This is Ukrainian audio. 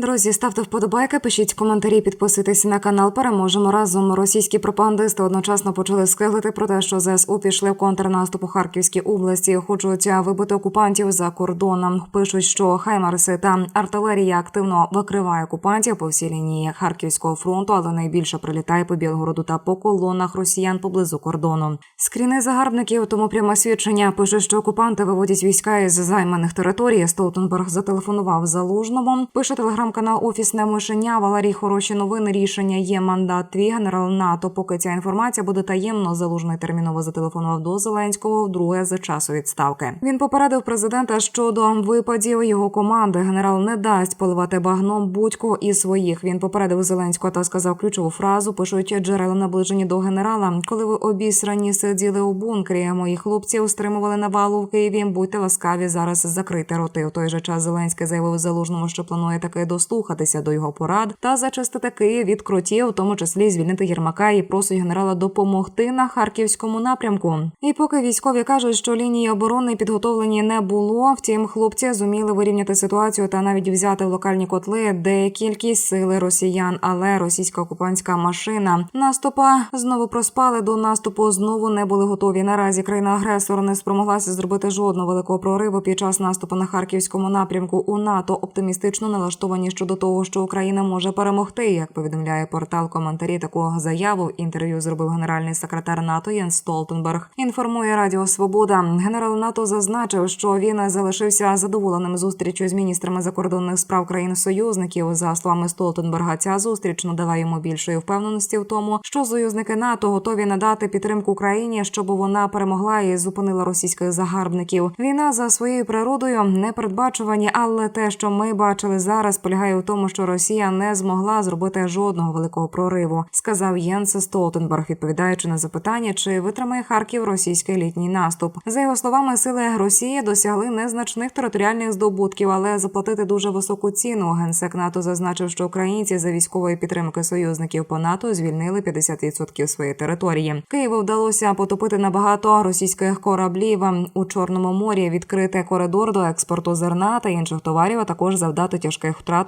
Друзі, ставте вподобайки, пишіть коментарі, підписуйтесь на канал. Переможемо разом. Російські пропагандисти одночасно почали скиглити про те, що ЗСУ пішли в контрнаступ у Харківській області. Хочуть вибити окупантів за кордоном. Пишуть, що хаймарси та артилерія активно викриває окупантів по всій лінії Харківського фронту, але найбільше прилітає по Білгороду та по колонах росіян поблизу кордону. Скріни загарбників, тому пряме свідчення пише, що окупанти виводять війська із займаних територій. Столтенберг зателефонував залужному. Пише телеграм-канал Офісне мишеня. Валерій хороші новини. Рішення є мандат. Твій генерал НАТО. Поки ця інформація буде таємно. Залужний терміново зателефонував до Зеленського вдруге за часу відставки. Він попередив президента щодо випадів його команди. Генерал не дасть поливати багном будь-кого із своїх. Він попередив Зеленського та сказав ключову фразу. Пишуть джерела наближені до генерала. Коли ви обісрані сиділи у бункері, мої хлопці стримували навалу в Києві. Будьте ласкаві зараз закрити роти. У той же час Зеленський заявив залужному, що планує таки дослухатися до його порад та зачистити Київ від кротів, в тому числі звільнити Єрмака і просить генерала допомогти на харківському напрямку. І поки військові кажуть, що лінії оборони підготовлені не було, втім, хлопці зуміли вирівняти ситуацію та навіть взяти в локальні котли де кількість сили росіян, але російська окупантська машина наступа знову проспали до наступу. Знову не були готові. Наразі країна агресор не спромоглася зробити жодного великого прориву під час наступу на харківському напрямку. У НАТО оптимістично налаштовані щодо того, що Україна може перемогти. Як повідомляє портал коментарі такого заяву інтерв'ю зробив генеральний секретар НАТО Єн Столтенберг. Інформує Радіо Свобода. Генерал НАТО зазначив, що він залишився задоволеним зустрічю з міністрами закордонних справ країн союзників. За словами Столтенберга, ця зустріч надала йому більшої впевненості в тому, що союзники НАТО готові надати підтримку Україні, щоб вона перемогла і зупинила російських загарбників. Війна за своєю природою не передбачувані, але те, що ми бачили зараз, полягає в тому, що Росія не змогла зробити жодного великого прориву, сказав Єнс Столтенберг, відповідаючи на запитання, чи витримає Харків російський літній наступ. За його словами, сили Росії досягли незначних територіальних здобутків, але заплатити дуже високу ціну. Генсек НАТО зазначив, що українці за військової підтримки союзників по НАТО звільнили 50% своєї території. Києву вдалося потопити набагато російських кораблів у Чорному морі, відкрити коридор до експорту зерна та інших товарів, а також завдати тяжких втрат